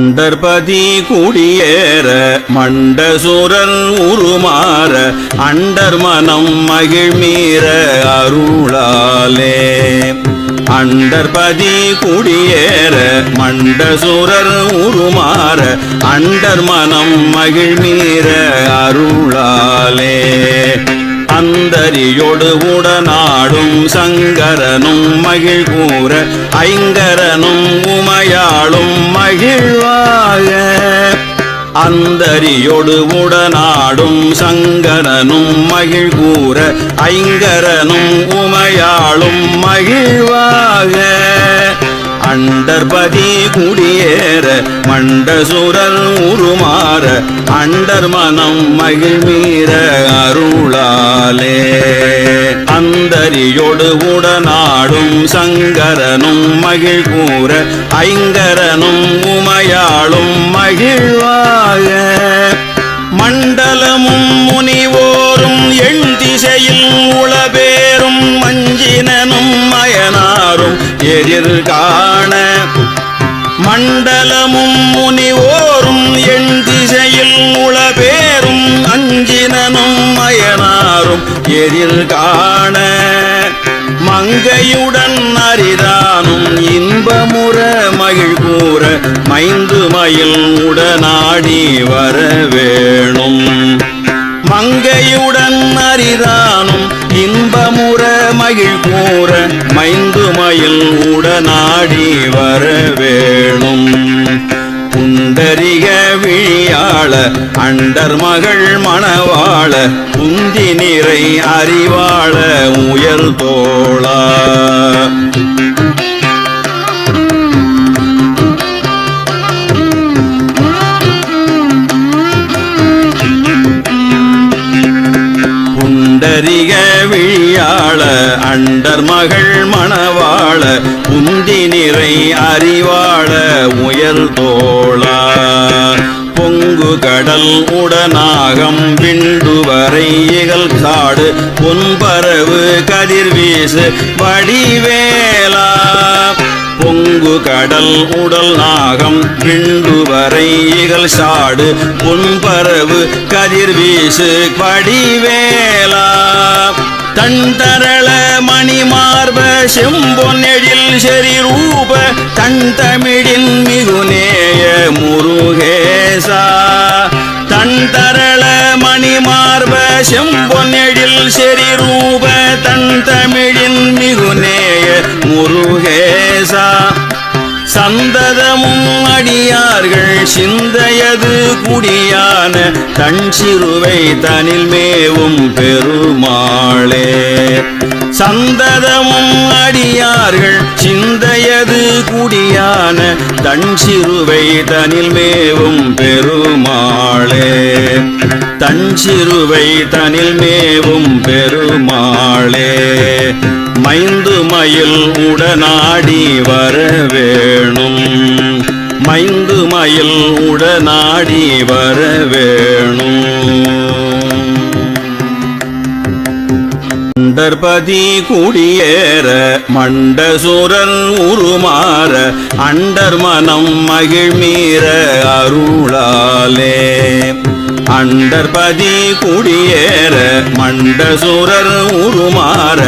அண்டர்பதி குடியேற மண்டசுரன் உருமாற அண்டர் மனம் மகிழ்மீற அருளாலே. அண்டர்பதி குடியேற மண்டசுரர் உருமாற அண்டர் மனம் மகிழ்மீற அருளாலே. அந்தரியோடு உடனாடும் சங்கரனும் மகிழ் கூற ஐங்கரனும் உமையாளும் மகிழ்வாக அந்தரியோடு உடனாடும் சங்கரனும் மகிழ் கூற ஐங்கரனும் உமையாளும் மகிழ்வாக. அண்டர்பதி குடியேற மண்டசுரல் உருமாற அண்டர் மனம் மகிழ்மீற அருளாலே. அந்தரியோடு உடனாடும் சங்கரனும் மகிழ் கூற ஐங்கரனும் உமையாளும் மகிழ்வாக மண்டலமும் முனிவோரும் எண் திசையில் உளபேரும் மண் எதிர்காண மண்டலமும் முனிவோரும் எண் திசையில் உளபேரும் அஞ்சினனும் மயனாரும் எதிர்காண மங்கையுடன் அரிதானும் இன்பமுற மகிழ் கூற மைந்து மயில் உடனாடி வர வேணும் மங்கையுடன் அரிதானும் மகிழ் கூற மைந்து மயில் உடனாடி வர வேணும் புண்டரிக விழியாள அண்டர் மகள் மணவாள புந்தி நிறை அறிவாள உயர் தோளா. கண்டர் மகள் மணவாள உந்தி நிறை அறிவாள உயர் தோழா பொங்கு கடல் உடனாகம் விண்டுவரை இகல் காடு பொன்பரவு கதிர்வீசு வடிவேலா. பொங்கு கடல் உடல் நாகம் விண்டுவரை இகல் சாடு பொன்பரவு கதிர்வீசு படிவேலா தண்டரள தரள மணிமார்ப செம்பொன்னெழில் செறி ரூப தன் தமிழ் அடியார்கள் சிந்தையது குடியான தன் சிறுவை தனில் மேவும் பெருமாளே. சந்ததமும் அடியார்கள் சிந்தையது குடியான தன் சிறுவை தனில் மேவும் பெருமாளே. தன் சிறுவை தனில் மேவும் பெருமாளே. மைந்து மயில் உடனாடி வர வேணும் மைந்து மயில் உடனாடி வர வேணும். அண்டர்பதி குடியேற மண்டசுரன் உருமாற அண்டர் மனம் மகிழ்மீற அருளாலே. அண்டர்பதி குடியேற மண்டசுரர் உருமாற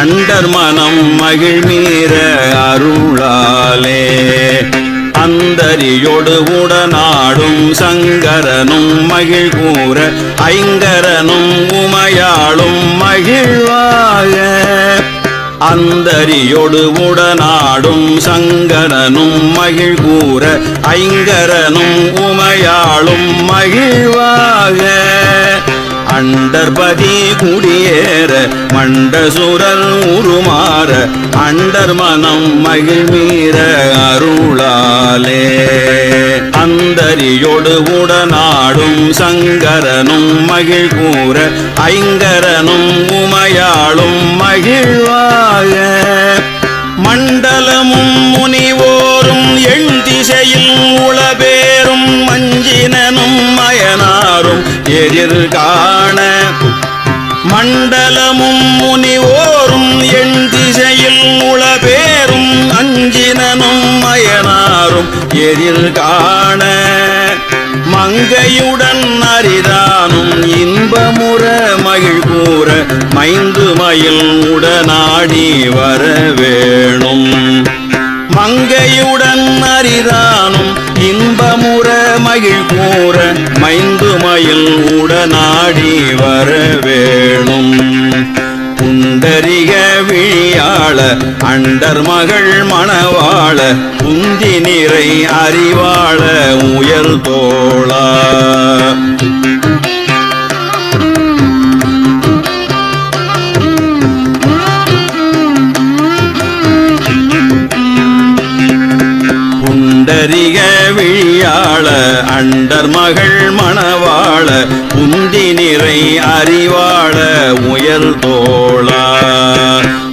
அண்டர் மனம் மகிழ்மீற அருளாலே. அந்தரியோடு உடனாடும் சங்கரனும் மகிழ் கூற ஐங்கரனும் உமையாளும் மகிழ்வாக அந்தரியோடு உடனாடும் சங்கரனும் மகிழ் கூற ஐங்கரனும் உமையாளும் மகிழ்வாக. அண்டர்பதி குடியேற மண்டசுரல் உருமாற அண்டர் மனம் மகிழ்மீற அருளாலே. அந்தரியோடு உடனாடும் சங்கரனும் மகிழ் கூற ஐங்கரனும் உமையாளும் மகிழ்வாக மண்டலமும் முனிவோரும் எண் திசையில் உளபேரும் மஞ்சினனும் மயனாரும் எதிர்காண மண்டலமும் முனிவோரும் எண் திசையில் உளபேரும் அஞ்சினனும் மயனாரும் எதிர் காண மங்கையுடன் அரிதானும் இன்பமுற மகிழ் கூற மைந்து மயில் உடனாடி வர வேணும் மங்கையுடன் அரிதானும் இன்பமுற மகிழ் கூற மைந்து மயில் உடனாடி வர வேணும் குந்தரிக விழியாள அண்டர் மகள் மணவாள குந்தி நிறை அறிவாள உயர் தோளா கண்டர் மகள் மணவாள உந்தி நிறை அறிவாள உயர் தோழா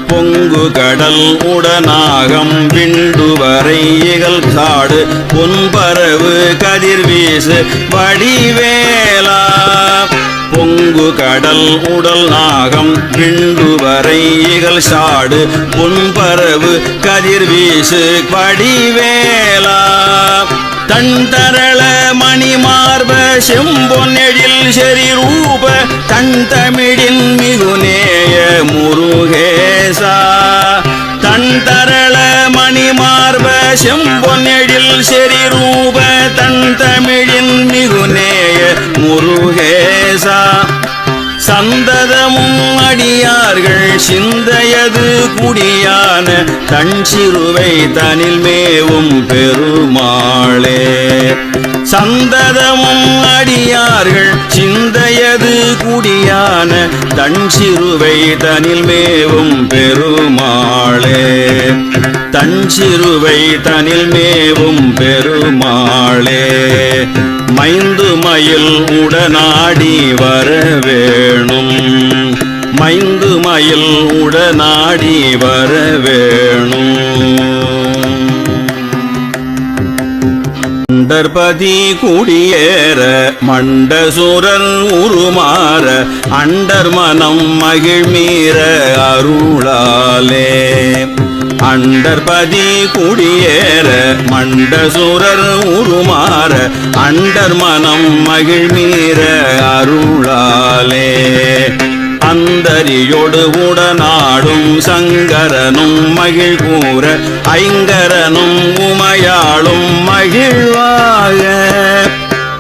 பொங்கு கடல் உடனாகம் விண்டுவரை இகல் காடு பொன்பரவு கதிர்வீசு வடிவேலா. பொங்கு கடல் உடல் நாகம் விண்டுவரை இகல் சாடு பொன்பரவு கதிர்வீசு வடிவேலா. தண்டரள மணிமார்ப செம்பொன்னெழில் செறி ரூப தன் தமிழின் மிகுநேய முருகேசா தன் தரள மணிமார்ப செம்பொன்னெழில் செறி ரூப தன் தமிழின் மிகுநேய முருகேசா சந்ததமும் அடியார்கள் சிந்தையது குடியான தன் சிறுவை தனில் மேவும் பெருமாளே. சந்ததமும் அடியார்கள் சிந்தையது குடியான தன் சிறுவை தனில் மேவும் பெருமாளே. தன் சிறுவை தனில் மேவும் பெருமாளே. மைந்து மயில் உடனாடி வர வேணும் மைந்து மயில் உடனாடி வர வேணும் மண்டர்பதி குடியேற மண்டசுரன் உருமாற அண்டர் மனம் மகிழ்மீற அருளாலே. அண்டர்பதி குடியேற மண்டசூரர் உருமாற அண்டர் மனம் மகிழ்மீற அருளாலே. அந்தரியோடு உடனாடும் சங்கரனும் மகிழ் கூற ஐங்கரனும் உமையாளும் மகிழ்வாக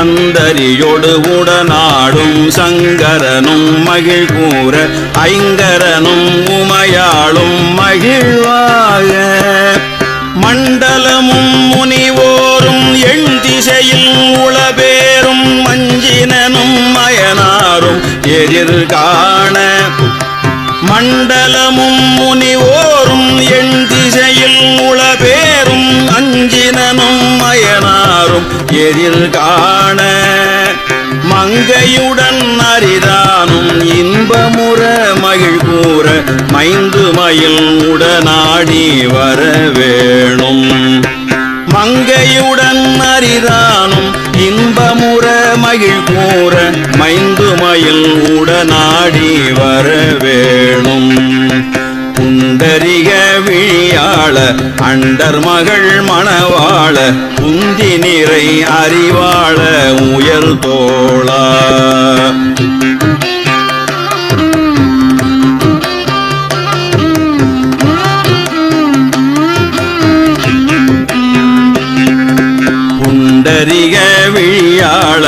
அந்தரியோடு உடனாடும் சங்கரனும் மகிழ் கூற ஐங்கரனும் உமையாளும் மகிழ்வாக மண்டலமும் முனிவோரும் எண் திசையில் உளபேரும் மஞ்சினனும் மயனாரும் எதிர் காண. மண்டலமும் முனிவோரும் எண் திசையில் உளபேரும் அஞ்சினனும் மயனாரும் எதிர் காண. மங்கையுடன் அரிதானும் இன்பமுற மகிழ் கூற மைந்து மயில் உடனாடி வர வேணும். மங்கையுடன் அரிதானும் இன்பமுற மகிழ் கூற மைந்து மயில் உடனாடி வர வேணும். புண்டரிக விழியாள அண்டர் மகள் மணவாள உந்தி நிறை அறிவாள உயர் தோளா. புண்டரிக விழியாள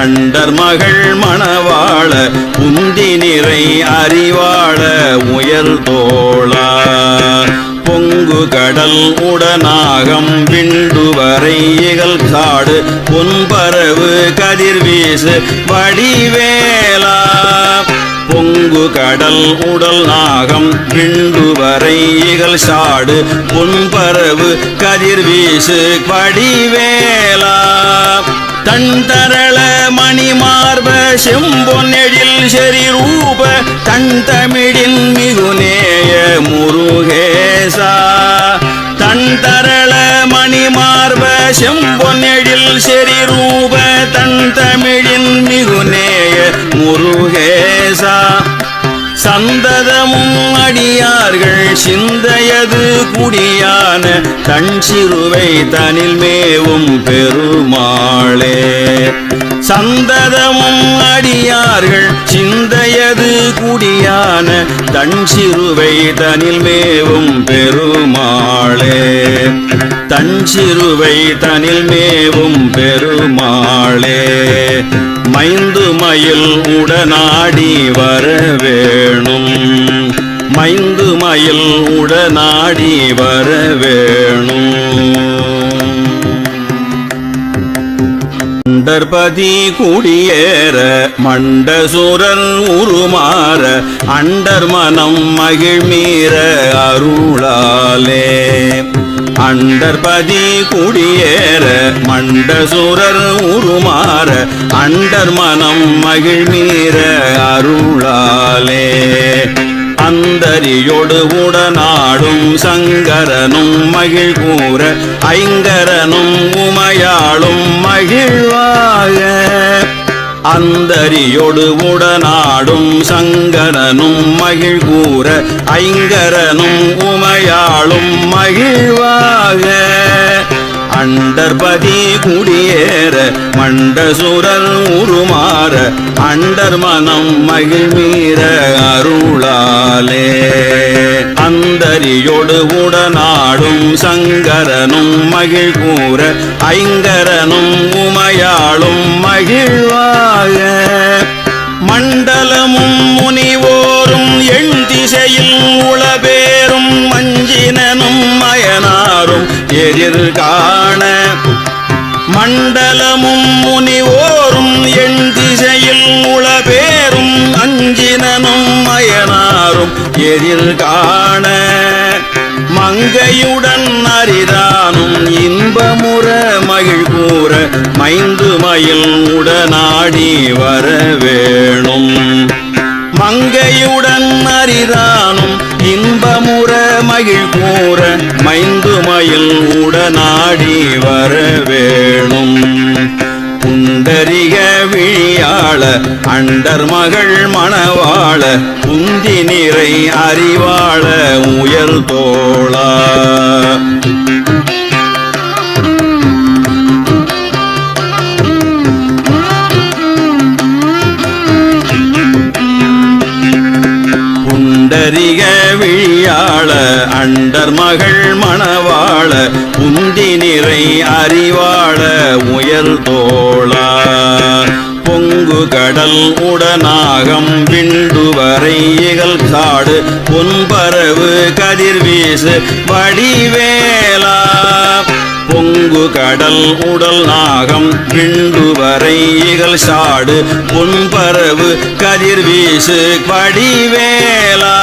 அண்டர் மகள் மணவாள உந்தி நிறை அறிவாள உயர் தோளா. கடல் உடனாகம் விண்டு வரை இகல் காடு பொன்பரவு கதிர்வீசு வடிவேலா. பொங்கு கடல் உடல் நாகம் விண்டு வரை இகல் சாடு பொன்பரவு கதிர்வீசு வடிவேலா. தண்டரள மணிமார்ப செம்பொன்னெழில் செறி ரூப தன் தமிழின் மிகுநேய முருகேசா தண்டரள மணிமார்ப செம்பொன்னெழில் செறி ரூப தன் தமிழின் மிகுநேய முருகேசா சந்ததமும் அடியார்கள் சிந்தையது குடியான தன் சிறுவை தனில் மேவும் பெருமாளே. சந்ததமும் அடியார்கள் சிந்தையது குடியான தன் சிறுவை தனில் மேவும் பெருமாளே. தன் சிறுவை தனில் மேவும் பெருமாளே. மைந்து மயில் உடனாடி வர வேணும் மைந்து மயில் உடனாடி வர வேணும் மண்டர்பதி குடியேற மண்டசுரன் உருமாற அண்டர் மனம் மகிழ்மீற அருளாலே. அண்டர்பதி குடியேற மண்டசூரர் உருமாற அண்டர் மனம் மகிழ்மீற அருளாலே. அந்தரியோடு உடனாடும் சங்கரனும் மகிழ் கூற ஐங்கரனும் உமையாளும் மகிழ்வாக அந்தரியோடு உடனாடும் சங்கரனும் மகிழ்கூற ஐங்கரனும் உமையாளும் மகிழ்வாக. அண்டர்பதி குடியேற மண்டசுரல் உருமாற அண்டர் மனம் மகிழ்மீற அருளாலே. அந்தரியோடு உடனாடும் சங்கரனும் மகிழ் கூற ஐங்கரனும் உமையாளும் மகிழ்வாக மண்டலமும் முனிவோரும் எண் திசையில் உளபேரும் மஞ்சினனும் மயனாரும் எதிர்கால மண்டலமும் முனிவோரும் எண் திசையில் உளபேரும் அஞ்சினனும் மயனாரும் எதிர்காண மங்கையுடன் அரிதானும் இன்பமுற மகிழ் கூற மைந்து மயில் உடனாடி வர வேணும். மங்கையுடன் அரிதானும் இன்ப மகிழ் கூற மைந்து மயில் உடனாடி வர வேணும் புண்டரிக விழியாள அண்டர் மகள் மணவாள புந்தி நிறை அறிவாள உயர் தோளா. கண்டர் மகள் மணவாள உந்தி நிறை அறிவாள உயர் தோழா பொங்கு கடல் உடனாகம் விண்டுவரை இகல் காடு பொன்பரவு கதிர்வீசு வடிவேலா. பொங்கு கடல் உடல் நாகம் விண்டு வரை இகல் சாடு பொன்பரவு கதிர்வீசு படிவேலா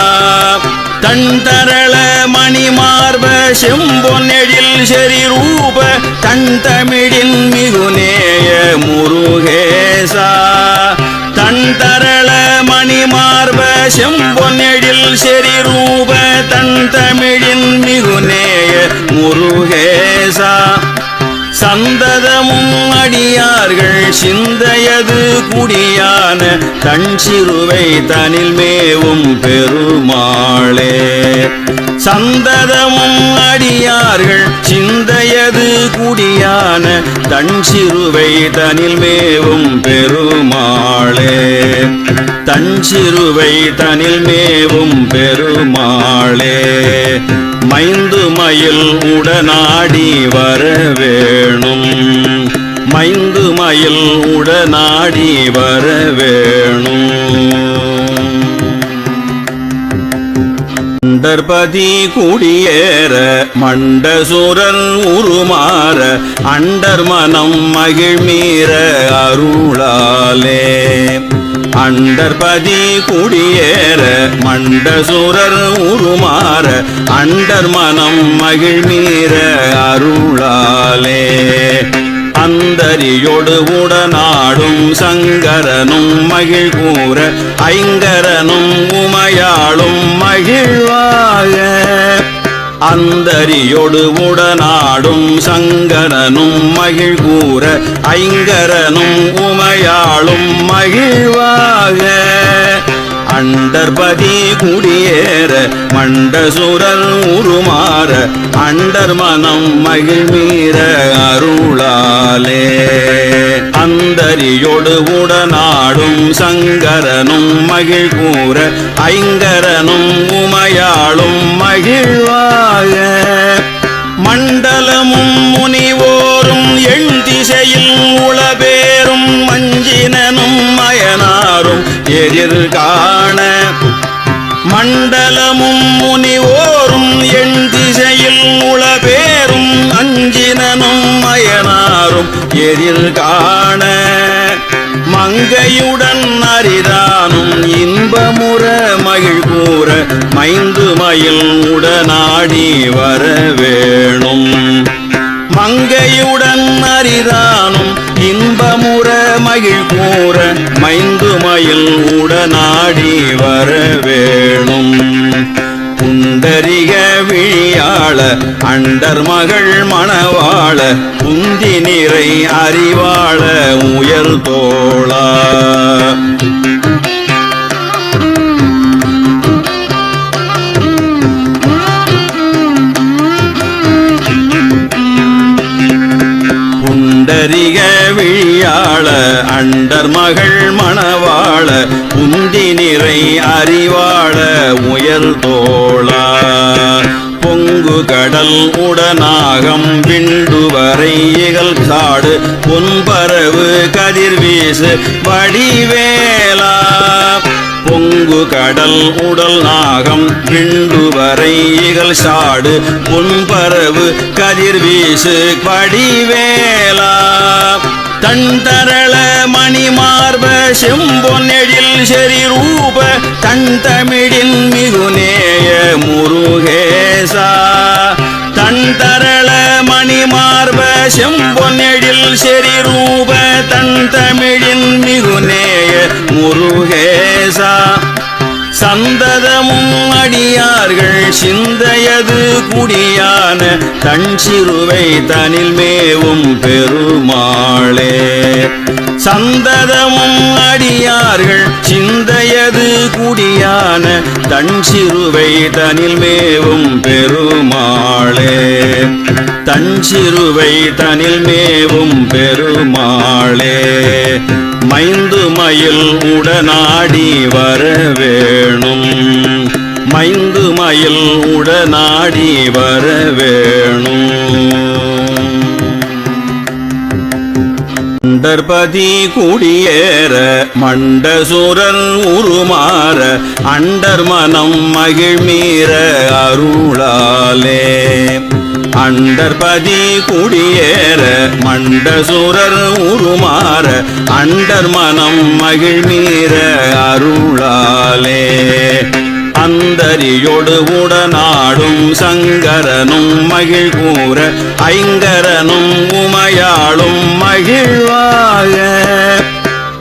தன் தரள மணி மார்ப செம்பொன்னெழில் செறி ரூப தன் தமிழின் மிகுநேய முருகேசா தன் தரள மணி மார்ப செம்பொன்னெழில் செறி ரூப தன் தமிழின் மிகுநேய முருகேசா சந்ததமும் அடியார்கள் சிந்தையது குடியான தன் சிறுவை தனில் மேவும் பெருமாளே. சந்ததமும் அடியார்கள் சிந்தையது குடியான தன் சிறுவை தனில் மேவும் பெருமாளே. தன் சிறுவை தனில் மேவும் பெருமாளே. மைந்து மயில் உடனாடி வர வேணும் மைந்து மயில் உடனாடி வர வேணும் அண்டர்பதி குடியேற மண்டசுரன் உருமாற அண்டர் மனம் மகிழ்மீற அருளாலே. அண்டர்பதி குடியேற மண்டசுரர் உருமாற அண்டர் மனம் மகிழ்மீற அருளாலே. அந்தரியோடு உடனாடும் சங்கரனும் மகிழ் கூற ஐங்கரனும் உமையாளும் மகிழ்வாக அந்தரியோடு உடனாடும் சங்கரனும் மகிழ் கூற ஐங்கரனும் உமையாளும் மகிழ்வாக. அண்டர்பதி குடியேற மண்டசுரல் உருமாற அண்டர் மனம் மகிழ்மீற அருளாலே. அந்தரியோடு உடனாடும் சங்கரனும் மகிழ் கூற ஐங்கரனும் உமையாளும் மகிழ்வாக மண்டலமும் முனிவோரும் எண் திசையில் உளபேரும் மஞ்சினனும் மயனாரும் எதிர்காண மண்டலமும் முனிவோரும் எண் திசையில் உளபேரும் அஞ்சினனும் மயனாரும் எதிர்காண மங்கையுடன் அரிதானும் இன்பமுற மகிழ் கூற மைந்து மயில் உடனாடி வர வேணும். மங்கையுடன் அரிதானும் இன்பமுற மகிழ் கூற மைந்து மயில் உடனாடி வர வேணும். புண்டரிக விழியாள அண்டர் மகள் மணவாள புந்தி நிறை அறிவாள உயர் தோளா. புண்டரிக விழியாள அண்டர் மகள் மணவாள உந்தி நிறை அறிவாள உயர் தோளா. பொங்கு கடல் உடனாகம் விண்டுவரை இகல் காடு பொன்பரவு கதிர்வீசு வடிவேலா. பொங்கு கடல் உடல் நாகம் விண்டுவரை இகல் சாடு பொன்பரவு கதிர்வீசு படிவேலா தண்டரள மணிமார்ப செம்பொன்னெழில் செறி ரூப தன் தமிழின் மிகுநேய முருகேசா. தன் தரள மணிமார்ப செம்பொன்னெழில் செறி ரூப தன் தமிழின் மிகுநேய முருகேசா. சந்ததமும் அடியார்கள் சிந்தையது குடியான தன் சிறுவை தனில் மேவும் பெருமாளே. சந்ததமும் அடியார்கள் சிந்தையது குடியான தன் சிறுவை தனில் மேவும் பெருமாளே. தன் சிறுவை தனில் மேவும் பெருமாளே. மைந்து மயில் உடனாடி வர வேணும் மைந்து மயில் உடனாடி வர வேணும் மண்டர்பதி குடியேற மண்டசுரன் உருமாற அண்டர் மனம் மகிழ்மீற அருளாலே. அண்டர்பதி குடியேற மண்டசூரர் உருமாற அண்டர் மனம் மகிழ்மீற அருளாலே. அந்தரியோடு உடனாடும் சங்கரனும் மகிழ் கூற ஐங்கரனும் உமையாளும் மகிழ்வாக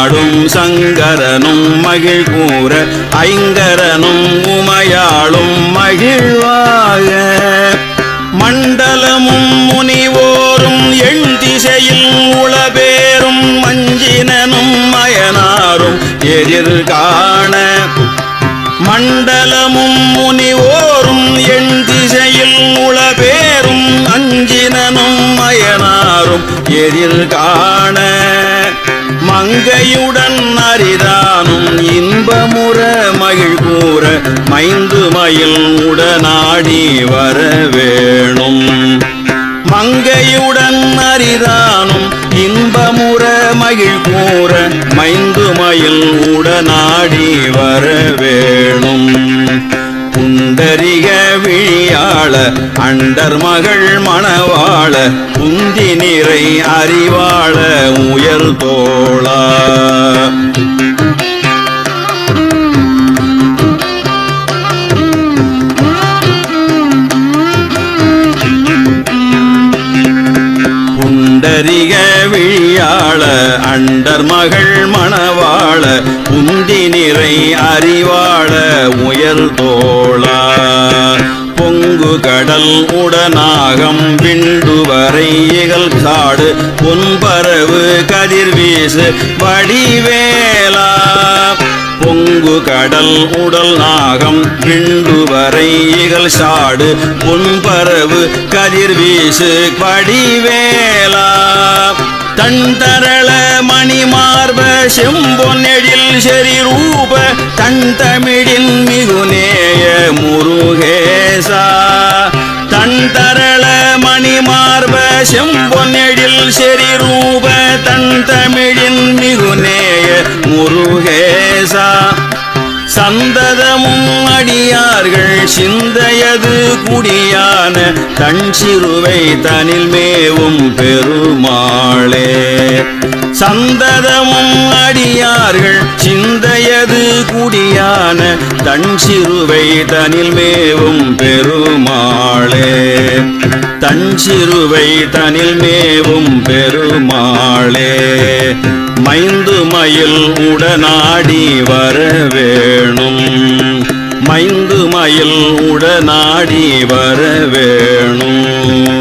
உடனாடும் சங்கரனும் மகிழ் கூற ஐங்கரனும் உமையாளும் மகிழ்வாக மண்டலமும் முனிவோரும் எண் திசையில் உளபேரும் மஞ்சினனும் மயனாரும் எதிர்காண மண்டலமும் முனிவோரும் எண் திசையில் உளபேரும் அஞ்சினனும் மயனாரும் எதிர்காண மங்கையுடன் அரிதானும் இன்பமுற மகிழ் கூற மைந்து மயில் உடனாடி வர வேணும் மங்கையுடன் அரிதானும் இன்பமுற மகிழ் கூற மைந்து மயில் உடனாடி வர வேணும் புண்டரிக விழியாள அண்டர் மகள் மணவாள உந்தி நிறை அறிவாள முயல் தோளா புண்டரிக விழியாள அண்டர் மகள் மணவாள புந்தி நிறை அறிவாள முயல் தோளா பொங்கு கடல் உடனாகம் விண்டு வரை இகல் காடு பொன்பரவு கதிர்வீசு வடிவேலா. பொங்கு கடல் உடல் நாகம் விண்டு வரை இகல் சாடு. பொன்பரவு கதிர்வீசு படிவேலா தன் தரள மணிமார்ப செம்பொன்னெழில் செறி ரூப தன் தமிழின் மிகுநேய முருகேசா. தரள மணிமார்ப செம்பொன்னெழில் செறி ரூப தன் தமிழின் மிகுநேய முருகேசா. சந்ததமும் அடியார்கள் சிந்தையது குடியான தன் சிறுவை தனில் மேவும் பெருமாளே. சந்ததமும் அடியார்கள் சிந்தையது குடியான தன் சிறுவை தனில் மேவும் பெருமாளே. தன் சிறுவை தனில் மேவும் பெருமாளே. மைந்து மயில் உடனாடி வரவேள் வேணும். மைந்து மயில் உடனாடி வர வேணும்.